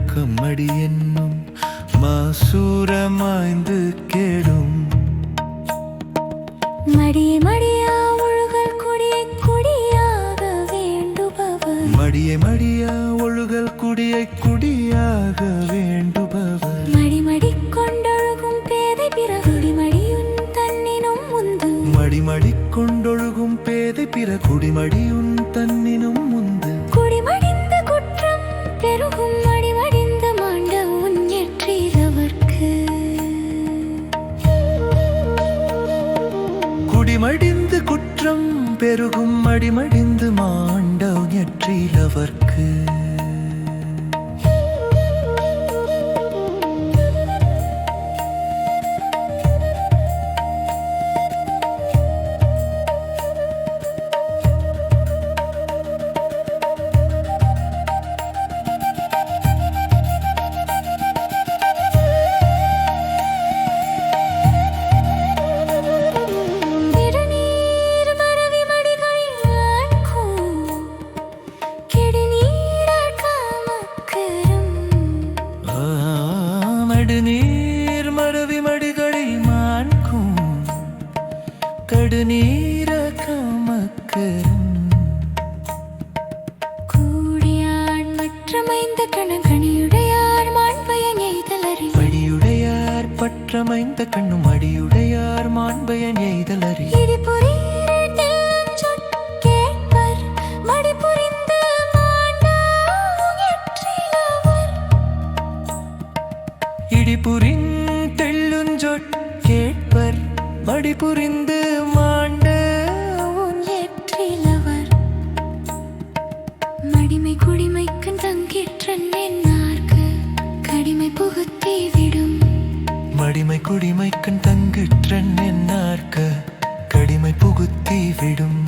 அடி என்னும் மாசூரமாய்ந்து கேடும். மடிய மடியா ஒழுகல் கொடியை கொடியாக வேண்டுபவர். மடிய மடிய ஒழுகல் குடியை குடியாக வேண்டுபவர். மடிமடி கொண்டொழுகும் பேதை பிறகுடி மடியுன் தன்னினும் முந்து மடிமடி கொண்டொழுகும் பேதை பிற குடிமடியுன் தன்னினும் முந்து குடிமடிந்து பெருகும் அடிமடிந்து மாண்டவ் நெற்றிலவர்க்கு. அவர்க்கு மடுநீர் மரவி மடிகளில் மான்கும். கடுநீர காமக்கரும். கூடியான் மற்றமைந்த கணகணியுடையார் மாண்பயன் எய்தலறி படியுடையார் பற்றமைந்த கண்ணும் அடியுடையார் மாண்பயன் எய்தலறி இடிபுரின் தெள்ளுஞ்சொற் கேட்பர் மடிபுரிந்து மாண்ட ஏற்றிலவர். மடிமை குடிமைக்கண் தங்கிற்றன் என்னார்க்கு கடிமை புகுத்தி விடும். மடிமை குடிமைக்கண் தங்கிற்றன் என்னார்க்க கடிமை புகுத்தி விடும்.